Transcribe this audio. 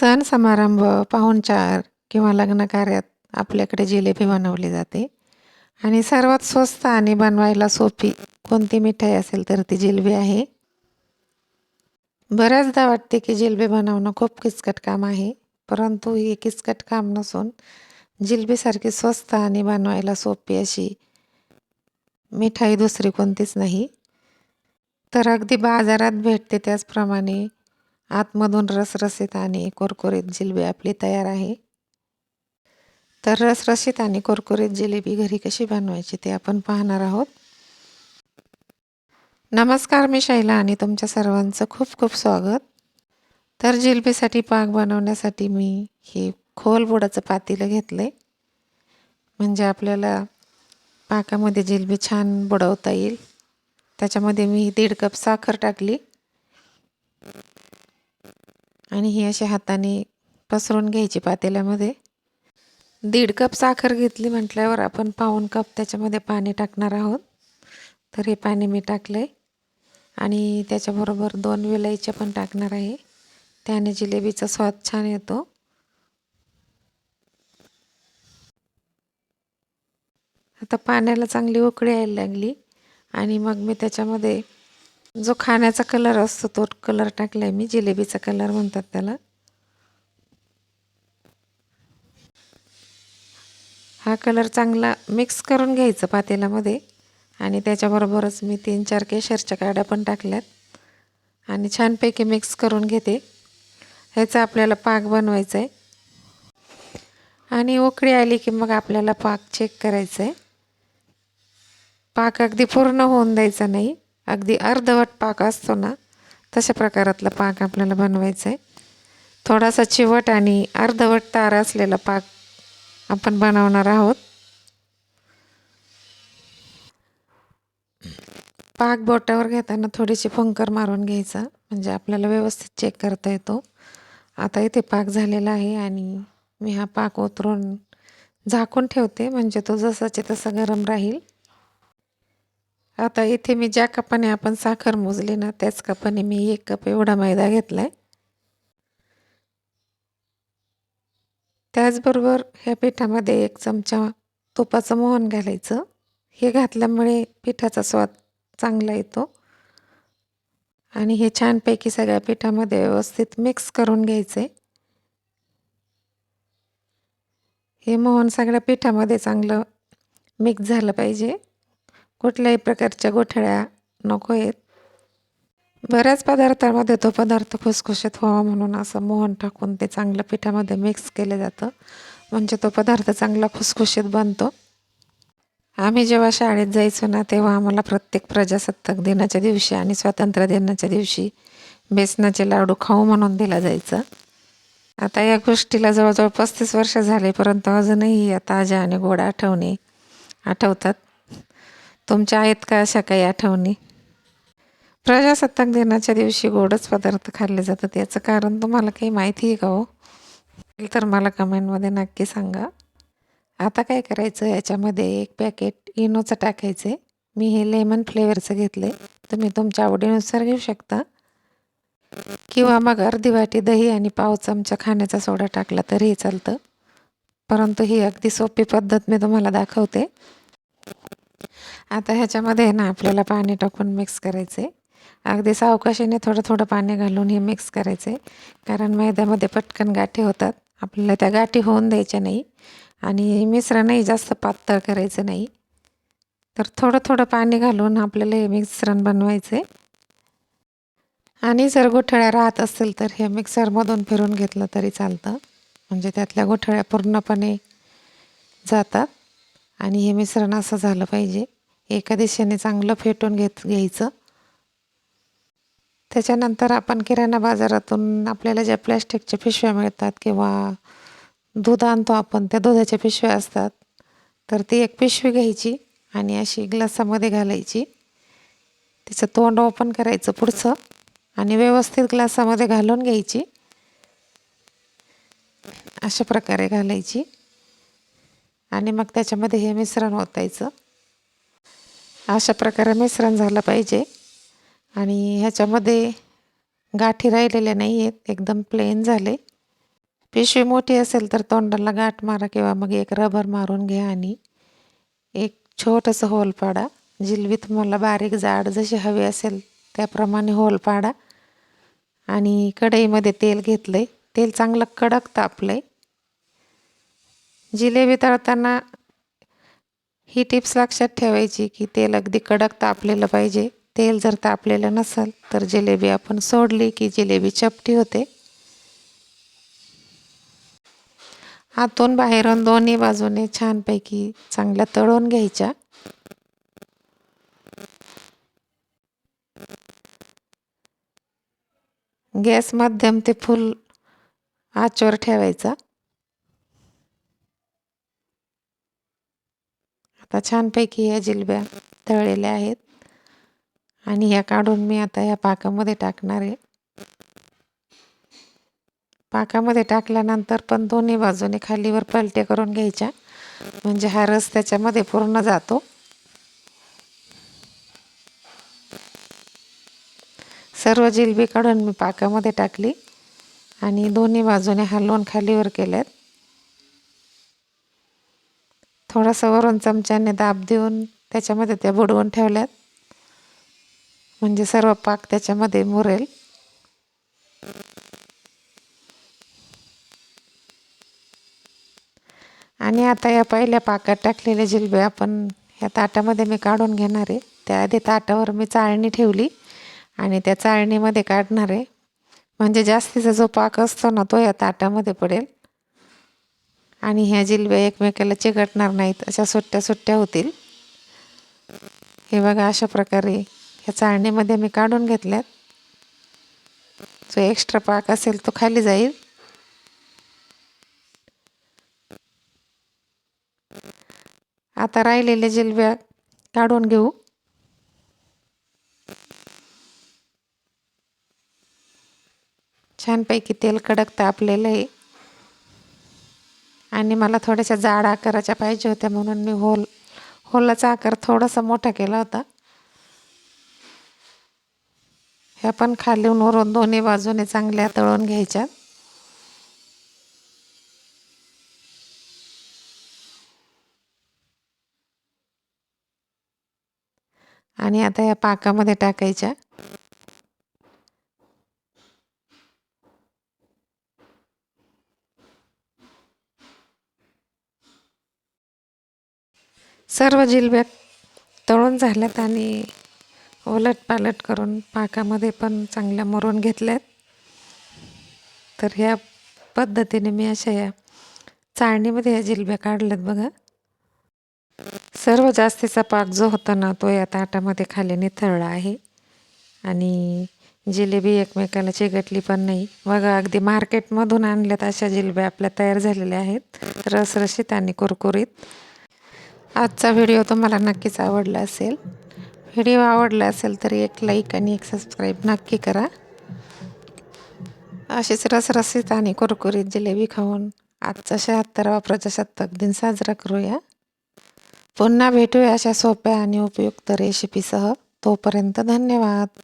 सण समारंभ, पाहुणचार किंवा लग्न कार्यात आपल्याकडे जिलेबी बनवली जाते आणि सर्वात स्वस्त आणि बनवायला सोपी कोणती मिठाई असेल तर ती जिलेबी आहे. बऱ्याचदा वाटते की जिलेबी बनवणं खूप किचकट काम आहे. परंतु हे किचकट काम नसून जिलेबीसारखी स्वस्त आणि बनवायला सोपी अशी मिठाई दुसरी कोणतीच नाही. तर अगदी बाजारात भेटते त्याचप्रमाणे आतमधून रसरसीत आणि कुरकुरीत जिलेबी आपली तयार आहे. तर रसरशीत आणि कुरकुरीत जिलेबी घरी कशी बनवायची ते आपण पाहणार आहोत. नमस्कार मी शैला आणि तुमच्या सर्वांचं खूप खूप स्वागत. तर जिलेबीसाठी पाक बनवण्यासाठी मी हे खोल बुडाचं पातेलं आहे म्हणजे आपल्याला पाकामध्ये जिलेबी छान बुडवता येईल. त्याच्यामध्ये मी दीड कप साखर टाकली आणि ही अशी हाताने पसरून घ्यायची पातेल्यामध्ये. दीड कप साखर घेतली म्हटल्यावर आपण पाऊण कप त्याच्यामध्ये पाणी टाकणार आहोत. तर हे पाणी मी टाकलंय आणि त्याच्याबरोबर दोन विलाईच्या पण टाकणार आहे. त्याने जिलेबीचा स्वाद छान येतो. आता पाण्याला चांगली उकळी यायला लागली आणि मग मी त्याच्यामध्ये जो खाण्याचा कलर असतो तो कलर टाकला आहे मी जिलेबीचा कलर म्हणतात त्याला. हा कलर चांगला मिक्स करून घ्यायचं पातेल्यामध्ये आणि त्याच्याबरोबरच मी तीन चार केशरच्या काड्या पण टाकल्यात आणि छानपैकी मिक्स करून घेते. ह्याचा आपल्याला पाक बनवायचा आहे. आणि उकळी आली की मग आपल्याला पाक चेक करायचा आहे. पाक अगदी पूर्ण होऊन द्यायचा नाही. अगदी अर्धवट पाक असतो ना तशा प्रकारातला पाक आपल्याला बनवायचा आहे. थोडासा चिवट आणि अर्धवट तार असलेला पाक आपण बनवणार आहोत. पाक बोटावर घेताना थोडीशी फंकर मारून घ्यायचा म्हणजे आपल्याला व्यवस्थित चेक करता येतो. आता इथे पाक झालेला आहे आणि मी हा पाक ओतरून झाकून ठेवते म्हणजे तो जसाच्या तसा गरम राहील. आता इथे मी ज्या कपाने आपण साखर मोजली ना त्याच कपाने मी एक कप एवढा मैदा घेतला आहे त्याचबरोबर ह्या पिठामध्ये एक चमचा तुपाचं मोहन घालायचं. हे घातल्यामुळे पिठाचा स्वाद चांगला येतो. आणि हे छानपैकी सगळ्या पिठामध्ये व्यवस्थित मिक्स करून घ्यायचे. हे मोहन सगळ्या पिठामध्ये चांगलं मिक्स झालं पाहिजे. कुठल्याही प्रकारच्या गोठळ्या नको आहेत. बऱ्याच पदार्थामध्ये तो पदार्थ खुसखुशीत व्हावा म्हणून असं मोहन टाकून ते चांगलं पिठामध्ये मिक्स केलं जातं. म्हणजे तो पदार्थ चांगला खुसखुशीत बनतो. आम्ही जेव्हा शाळेत जायचो ना तेव्हा आम्हाला प्रत्येक प्रजासत्ताक दिनाच्या दिवशी आणि स्वातंत्र्य दिनाच्या दिवशी बेसनाचे लाडू खाऊ म्हणून दिला जायचा. आता या गोष्टीला जवळजवळ पस्तीस वर्ष झाले परंतु अजूनही या ताज्या आणि गोड आठवणी आठवतात. तुमच्या आहेत का अशा काही आठवणी? प्रजासत्ताक दिनाच्या दिवशी गोडच पदार्थ खाल्ले जातात याचं कारण तुम्हाला काही माहिती आहे का हो? तर मला कमेंटमध्ये नक्की सांगा. आता काय करायचं याच्यामध्ये एक पॅकेट इनोचं टाकायचे. मी हे लेमन फ्लेवरचं घेतले. तुम्ही तुमच्या आवडीनुसार घेऊ शकता. किंवा मग अर्धी वाटी दही आणि पाव चमचा खाण्याचा सोडा टाकला तरीही चालतं. परंतु ही अगदी सोपी पद्धत मी तुम्हाला दाखवते. आता ह्याच्यामध्ये ना आपल्याला पाणी टाकून मिक्स करायचे. अगदी सावकाशीने थोडं थोडं पाणी घालून हे मिक्स करायचे. कारण मैद्यामध्ये पटकन गाठी होतात. आपल्याला त्या गाठी होऊन द्यायच्या नाही आणि मिश्रणही जास्त पातळ करायचं नाही. तर थोडं थोडं पाणी घालून आपल्याला हे मिश्रण बनवायचं आहे. आणि जर गोठळ्या राहत असेल तर हे मिक्सरमधून फिरून घेतलं तरी चालतं. म्हणजे त्यातल्या गोठळ्या पूर्णपणे जातात आणि हे मिश्रण असं झालं पाहिजे. एका दिशेने चांगलं फेटून घेत घ्यायचं. त्याच्यानंतर आपण किराणा बाजारातून आपल्याला ज्या प्लॅस्टिकच्या पिशव्या मिळतात किंवा दूध आणतो आपण त्या दुधाच्या पिशव्या असतात. तर ती एक पिशवी घ्यायची आणि अशी ग्लासामध्ये घालायची. तिचं तोंड ओपन करायचं पुढचं आणि व्यवस्थित ग्लासामध्ये घालून घ्यायची. अशा प्रकारे घालायची आणि मग त्याच्यामध्ये हे मिश्रण ओतायचं. अशा प्रकारे मिश्रण झालं पाहिजे आणि ह्याच्यामध्ये गाठी राहिलेल्या नाही आहेत. एकदम प्लेन झाले. पिशवी मोठी असेल तर तोंडाला गाठ मारा किंवा मग एक रबर मारून घ्या आणि एक छोटंसं होल पाडा जिलबी तुम्हाला बारीक जाड जशी हवी असेल त्याप्रमाणे होल पाडा आणि कढईमध्ये तेल घेतलं आहे तेल चांगलं कडक तापलं आहे जिलेबी तळताना ही टिप्स लक्षात ठेवायची की तेल अगदी कडक तापलेलं पाहिजे. तेल जर तापलेलं नसेल तर जिलेबी आपण सोडली की जिलेबी चपटी होते. आतून बाहेरून दोन्ही बाजूने छानपैकी चांगल्या तळून घ्यायच्या. गॅस मध्यम ते फुल आचवर ठेवायचा. आता छानपैकी ह्या जिलब्या तळलेल्या आहेत. आणि ह्या काढून मी आता या पाकामध्ये टाकणार आहे. पाकामध्ये टाकल्यानंतर पण दोन्ही बाजूने खालीवर पलटे करून घ्यायच्या. म्हणजे हा रस त्याच्यामध्ये पूर्ण जातो. सर्व जिलबी काढून मी पाकामध्ये टाकली. आणि दोन्ही बाजूने हलवून खालीवर केल्यात. थोडासा वरून चमच्याने दाब देऊन त्याच्यामध्ये त्या बुडवून ठेवल्यात. म्हणजे सर्व पाक त्याच्यामध्ये मुरेल. आणि आता या पहिल्या पाकात टाकलेले जिलबे आपण या ताटामध्ये मी काढून घेणार आहे. त्याआधी ताटावर मी चाळणी ठेवली आणि त्या चाळणीमध्ये काढणार आहे. म्हणजे जास्तीचा जो पाक असतो ना तो या ताटामध्ये पडेल. आणि ह्या जिलब्या एकमेकाला चिकटणार नाहीत अशा सुट्ट्या सुट्ट्या होतील. हे बघा अशा प्रकारे ह्या चाळणीमध्ये मी काढून घेतल्यात. जो एक्स्ट्रा पाक असेल तो खाली जाईल. आता राहिलेल्या जिलब्या काढून घेऊ. छानपैकी तेल कडक तापलेलं आहे आणि मला थोड्याशा जाड आकाराच्या पाहिजे होत्या म्हणून मी होल होलाचा आकार थोडासा मोठा केला होता. ह्या पण खालीहून वरून दोन्ही बाजूने चांगल्या तळून घ्यायच्या. आणि आता या पाकामध्ये टाकायच्या. सर्व जिलब्या तळून झाल्यात आणि उलट पालट करून पाकामध्ये पण चांगल्या मुरून घेतल्यात. तर ह्या पद्धतीने मी अशा या चाळणीमध्ये ह्या जिलब्या काढल्यात बघा. सर्व जास्तीचा पाक जो होता ना तो या ताटामध्ये खाली निथळला आहे. आणि जिलेबी एकमेकाला चिकटली पण नाही. बघा अगदी मार्केटमधून आणल्यात अशा जिलब्या आपल्या तयार झालेल्या आहेत. रसरशीत आणि कुरकुरीत. आजचा व्हिडिओ तुम्हाला नक्कीच आवडला असेल. व्हिडिओ आवडला असेल तर एक लाईक आणि एक सबस्क्राईब नक्की करा. असेच रसरसीत आणि कुरकुरीत जिलेबी खाऊन आजचा शहात्तरावा प्रजासत्ताक दिन साजरा करूया. पुन्हा भेटूया अशा सोप्या आणि उपयुक्त रेसिपीसह तोपर्यंत धन्यवाद.